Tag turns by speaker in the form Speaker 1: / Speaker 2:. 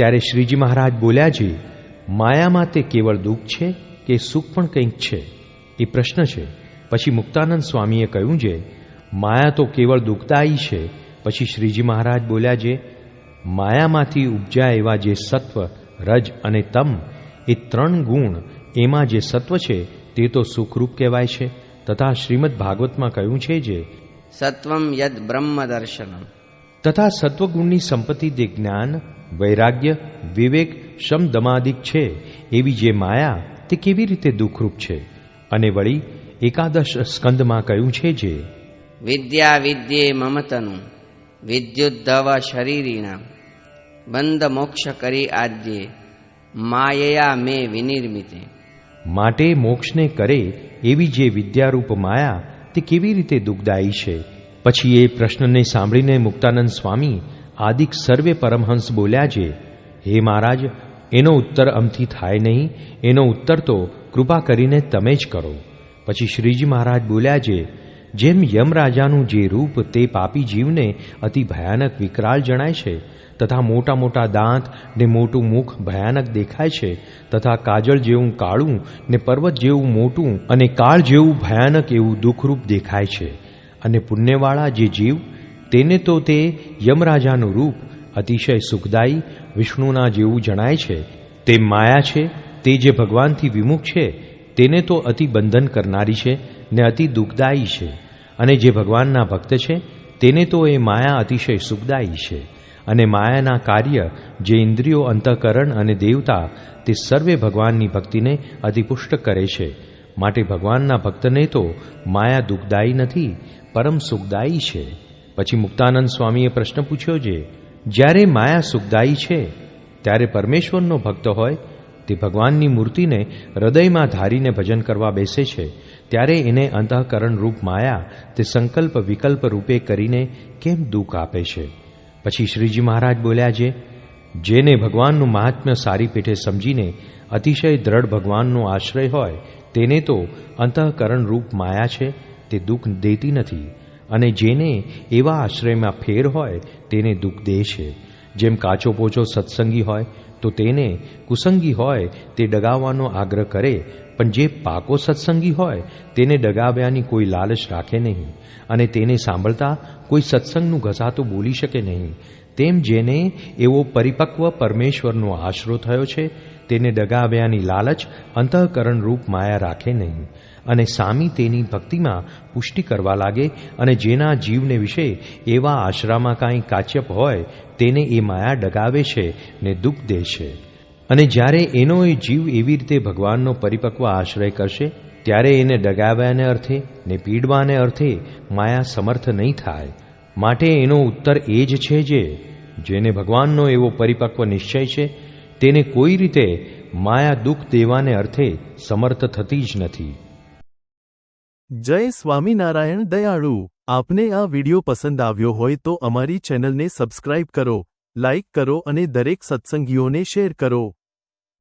Speaker 1: ત્યારે શ્રીજી મહારાજ બોલ્યા છે માયામાં તે કેવળ દુઃખ છે કે સુખ પણ કંઈક છે? એ પ્રશ્ન છે. પછી મુક્તાનંદ સ્વામીએ કહ્યું છે માયા તો કેવળ દુઃખદાયી છે. પછી શ્રીજી મહારાજ બોલ્યા છે માયામાંથી ઉપજાય એવા જે સત્વ રજ અને તમ એ ત્રણ ગુણ એમાં જે સત્વ છે તે તો સુખરૂપ કહેવાય છે. તથા શ્રીમદ ભાગવતમાં કહ્યું છે જે
Speaker 2: સત્વમ યદ બ્રહ્મ દર્શનમ.
Speaker 1: તથા સત્વગુણની સંપત્તિ તે જ્ઞાન વૈરાગ્ય વિવેક શમદમાદિક છે. એવી જે માયા તે કેવી રીતે દુઃખરૂપ છે? અને વળી એકાદશ સ્કંદમાં કહ્યું છે જે?
Speaker 2: વિદ્યા વિદ્યે મમતનું વિદ્યુદ્ધવ શરીરીણા બંધ મોક્ષ કરી આદ્યે માયયા મે વિનિર્મિતે.
Speaker 1: માટે મોક્ષને કરે એવી જે વિદ્યારૂપ માયા તે કેવી રીતે દુઃખદાયી છે? પછી એ પ્રશ્નને સાંભળીને મુક્તાનંદ સ્વામી આદિક સર્વે પરમહંસ બોલ્યા છે, હે મહારાજ, એનો ઉત્તર અમથી થાય નહીં, એનો ઉત્તર તો કૃપા કરીને તમે જ કરો. પછી શ્રીજી મહારાજ બોલ્યા છે, જેમ યમરાજાનું જે રૂપ તે પાપી જીવને અતિ ભયાનક વિકરાળ જણાય છે, તથા મોટા મોટા દાંત ને મોટું મુખ ભયાનક દેખાય છે, તથા કાજળ જેવું કાળું ને પર્વત જેવું મોટું અને કાળ જેવું ભયાનક એવું દુઃખરૂપ દેખાય છે, અને પુણ્યવાળા જે જીવ તેને તો તે યમરાજાનું રૂપ અતિશય સુખદાયી વિષ્ણુના જેવું જણાય છે. તે માયા છે, તે જે ભગવાનથી વિમુખ છે, તેને તો અતિ બંધન કરનારી છે ને અતિ દુઃખદાયી છે. અને જે ભગવાનના ભક્ત છે, તેને તો એ માયા અતિશય સુખદાયી છે. અને માયાના કાર્ય, જે ઇન્દ્રિયો અંતઃકરણ અને દેવતા, તે સર્વે ભગવાનની ભક્તિને અતિપુષ્ટ કરે છે. માટે ભગવાનના ભક્તને તો માયા દુઃખદાયી નથી, પરમ સુખદાયી છે. પછી મુક્તાનંદ સ્વામીએ પ્રશ્ન પૂછ્યો છે જ્યારે માયા સુખદાયી છે, ત્યારે પરમેશ્વરનો ભક્ત હોય, તે ભગવાનની મૂર્તિને હૃદયમાં ધારીને ભજન કરવા બેસે છે, ત્યારે એને અંતઃકરણ રૂપ માયા તે સંકલ્પ વિકલ્પ રૂપે કરીને કેમ દુઃખ આપે છે? પછી શ્રીજી મહારાજ બોલ્યા છે જેને ભગવાનનું મહાત્મ્ય સારી પેઠે સમજીને અતિશય દ્રઢ ભગવાનનો આશ્રય હોય, તેને તો અંતઃકરણ રૂપ માયા છે, તે દુઃખ દેતી નથી. અને જેને એવા આશ્રયમાં ફેર હોય, તેને દુઃખ દે છે. જેમ કાચો પોચો સત્સંગી હોય, તો તેને કુસંગી હોય, તે ડગાવવાનો આગ્રહ કરે. પણ જે પાકો સત્સંગી હોય, તેને ડગાવ્યાની કોઈ લાલચ રાખે નહીં. અને તેને સાંભળતા કોઈ સત્સંગનું ઘસાતું બોલી શકે નહીં. તેમ જેને એવો પરિપક્વ પરમેશ્વરનો આશરો થયો છે, તેને ડગાવ્યાની લાલચ અંતઃકરણ રૂપ માયા રાખે નહીં અને સામી તેની ભક્તિમાં પુષ્ટિ કરવા લાગે અને જેના જીવને વિશે એવા આશરામાં કાંઈ કાચ્યપ હોય, તેને એ માયા ડગાવે છે ને દુઃખ દે છે. અને જ્યારે એનો એ જીવ એવી રીતે ભગવાનનો પરિપક્વ આશ્રય કરશે, ત્યારે એને ડગાવ્યાને અર્થે ને પીડવાને અર્થે માયા સમર્થ નહીં થાય. માટે એનો ઉત્તર એ જ છે જે, જેને ભગવાનનો એવો પરિપક્વ નિશ્ચય છે, તેને કોઈ રીતે માયા દુઃખ દેવાને અર્થે સમર્થ થતી જ નથી.
Speaker 3: જય સ્વામિનારાયણ દયાળુ. આપને આ વિડિયો પસંદ આવ્યો હોય તો અમારી ચેનલને સબસ્ક્રાઇબ કરો, લાઇક કરો અને દરેક સત્સંગીઓને શેર કરો.